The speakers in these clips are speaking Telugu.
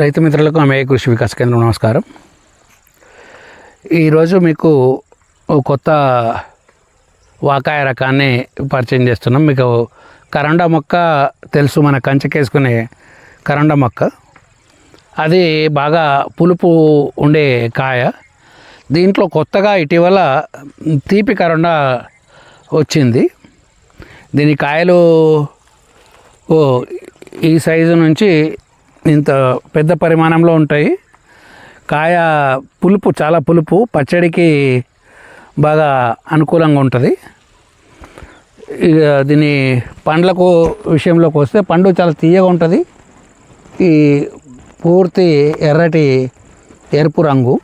రైతు మిత్రులకు అమేయ కృషి వికాస్ కేంద్రం నమస్కారం. ఈరోజు మీకు ఓ కొత్త వాకాయ రకాన్ని పరిచయం చేస్తున్నాం. మీకు కరండా మొక్క తెలుసు మన కంచెకేసుకునే కరండా మొక్క. అది బాగా పులుపు ఉండే కాయ. దీంట్లో కొత్తగా ఇటీవల తీపి కరండా వచ్చింది. దీని కాయలు ఓ ఈ సైజు నుంచి ఇంత పెద్ద పరిమాణంలో ఉంటాయి. కాయ పులుపు చాలా పులుపు పచ్చడికి బాగా అనుకూలంగా ఉంటుంది. ఇక దీని పండ్లకు విషయంలోకి వస్తే పండు చాలా తీయగా ఉంటుంది. ఈ పూర్తి ఎర్రటి ఎరుపు రంగు.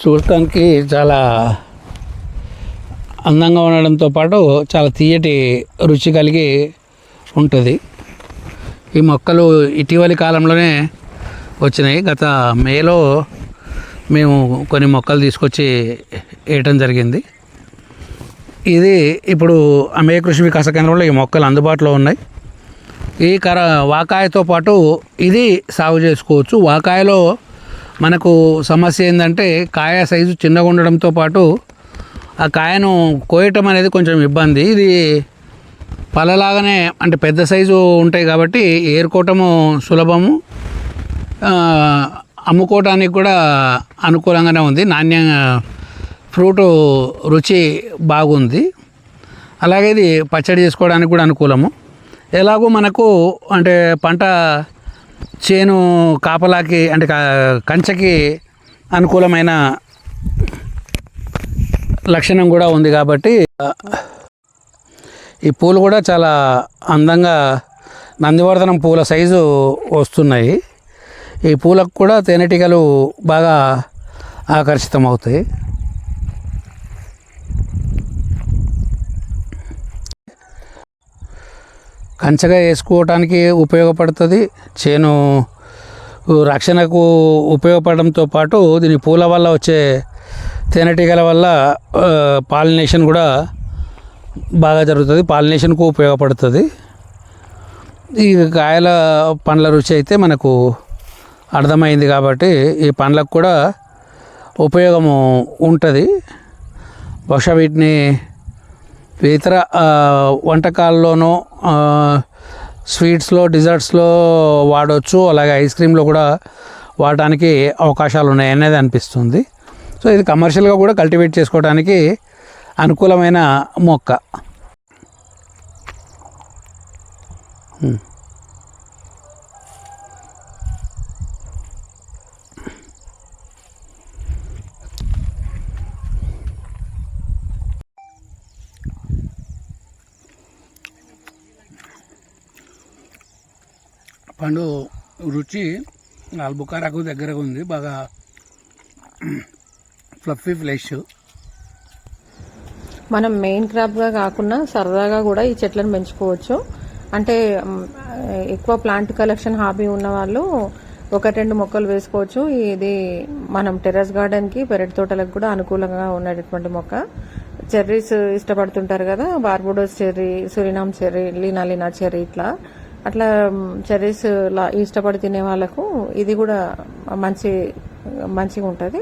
చూడటానికి చాలా అందంగా ఉండడంతో పాటు చాలా తీయటి రుచి కలిగి ఉంటుంది. ఈ మొక్కలు ఇటీవలి కాలంలోనే వచ్చినాయి. గత మేలో మేము కొన్ని మొక్కలు తీసుకొచ్చి వేయటం జరిగింది. ఇది ఇప్పుడు అమేయ కృషి వికాస కేంద్రంలో ఈ మొక్కలు అందుబాటులో ఉన్నాయి. ఈ కర వాకాయతో పాటు ఇది సాగు చేసుకోవచ్చు. వాకాయలో మనకు సమస్య ఏంటంటే కాయ సైజు చిన్నగా ఉండడంతో పాటు ఆ కాయను కోయటం అనేది కొంచెం ఇబ్బంది. ఇది పళ్ళలాగానే అంటే పెద్ద సైజు ఉంటాయి కాబట్టి ఏరుకోవటము సులభము. అమ్ముకోవటానికి కూడా అనుకూలంగానే ఉంది. నాణ్య ఫ్రూట్ రుచి బాగుంది. అలాగే ఇది పచ్చడి చేసుకోవడానికి కూడా అనుకూలము. ఎలాగో మనకు అంటే పంట చేను కాపలాకి అంటే కంచకి కంచెకి అనుకూలమైన లక్షణం కూడా ఉంది కాబట్టి ఈ పూలు కూడా చాలా అందంగా నందివర్ధనం పూల సైజు వస్తున్నాయి. ఈ పూలకు కూడా తేనెటీగలు బాగా ఆకర్షితం అవుతాయి కంచగా వేసుకోవటానికి ఉపయోగపడుతుంది. చేను రక్షణకు ఉపయోగపడడంతో పాటు దీని పూల వల్ల వచ్చే తేనెటీగల వల్ల పాలినేషన్ కూడా బాగా జరుగుతుంది. పాలినేషన్కు ఉపయోగపడుతుంది. ఈ కాయల పండ్ల రుచి అయితే మనకు అర్థమైంది కాబట్టి ఈ పండ్లకు కూడా ఉపయోగము ఉంటుంది. బహుశా వీటిని ఇతర వంటకాల్లోనూ స్వీట్స్లో డిజర్ట్స్లో వాడవచ్చు అలాగే ఐస్ క్రీమ్లో కూడా వాడటానికి అవకాశాలు ఉన్నాయనేది అనిపిస్తుంది. సో ఇది కమర్షియల్గా కూడా కల్టివేట్ చేసుకోవడానికి అనుకూలమైన మొక్క. పండు రుచి ఆల్బుకారాకు దగ్గరగా ఉంది. బాగా ఫ్లఫీ ఫ్లెష్. మనం మెయిన్ క్రాప్గా కాకుండా సరదాగా కూడా ఈ చెట్లను పెంచుకోవచ్చు. అంటే ఎక్కువ ప్లాంట్ కలెక్షన్ హాబీ ఉన్న వాళ్ళు ఒక రెండు మొక్కలు వేసుకోవచ్చు. ఇది మనం టెర్రస్ గార్డెన్కి పెరటి తోటలకు కూడా అనుకూలంగా ఉన్నటువంటి మొక్క. చెర్రీస్ ఇష్టపడుతుంటారు కదా బార్బుడోస్ చెర్రీ సురినామ్ చెర్రీ లీనా లీనా చెర్రీ ఇట్లా. అట్లా చెర్రీస్ ఇష్టపడి తినే వాళ్ళకు ఇది కూడా మంచి మంచిగా ఉంటుంది.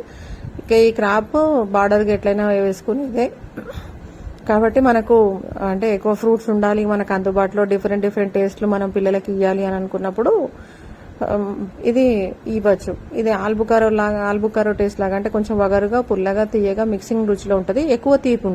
ఇక ఈ క్రాప్ బార్డర్కి ఎట్లయినా వేసుకునేదే కాబట్టి మనకు అంటే ఎక్కువ ఫ్రూట్స్ ఉండాలి మనకు అందుబాటులో డిఫరెంట్ డిఫరెంట్ టేస్ట్లు మనం పిల్లలకి ఇవ్వాలి అని అనుకున్నప్పుడు ఇది ఇవ్వచ్చు. ఇది ఆల్బుకారో లాగా ఆల్బుకారో టేస్ట్ లాగా అంటే కొంచెం వగరుగా పుల్లగా తీయగా మిక్సింగ్ రుచిలో ఉంటుంది. ఎక్కువ తీపి ఉంటుంది